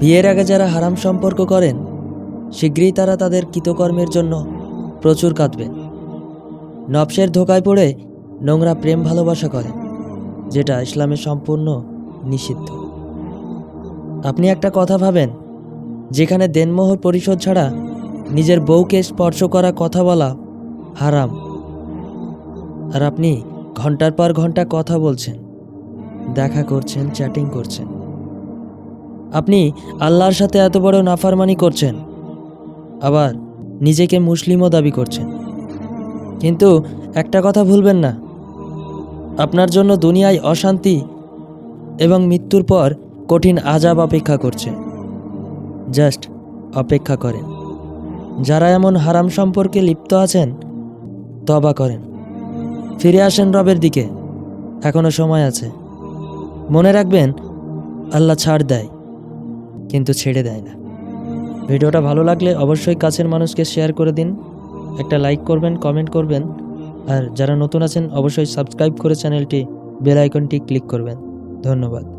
বিয়ের আগে যারা হারাম সম্পর্ক করেন, শীঘ্রই তারা তাদের কৃতকর্মের জন্য প্রচুর কাঁদবেন। নবসের ধোকায় পড়ে নোংরা প্রেম ভালোবাসা করেন যেটা ইসলামে সম্পূর্ণ নিষিদ্ধ। আপনি একটা কথা ভাবেন, যেখানে দেনমোহর পরিশোধ ছাড়া নিজের বউকে স্পর্শ করা কথা বলা হারাম। আর আপনি ঘণ্টার পর ঘণ্টা কথা বলছেন, দেখা করছেন চ্যাটিং করছেন। আপনি আল্লাহর সাথে এত বড় নাফারমানি করছেন। আবার নিজেকে মুসলিমও দাবি করছেন। কিন্তু একটা কথা ভুলবেন না। আপনার জন্য দুনিয়ায় অশান্তি এবং মৃত্যুর পর কঠিন আজাব অপেক্ষা করছে। জাস্ট অপেক্ষা করেন। যারা এমন হারাম সম্পর্কে লিপ্ত আছেন তবা করেন। ফিরে আসেন রবের দিকে। এখনও সময় আছে। মনে রাখবেন, আল্লাহ ছাড় দেয়। কিন্তু ছেড়ে দেয় না। ভিডিওটা ভালো লাগলে অবশ্যই কাছের মানুষকে শেয়ার করে দিন। একটা লাইক করবেন কমেন্ট করবেন। আর যারা নতুন আছেন, অবশ্যই সাবস্ক্রাইব করে চ্যানেলটি বেল আইকনটি ক্লিক করবেন। ধন্যবাদ।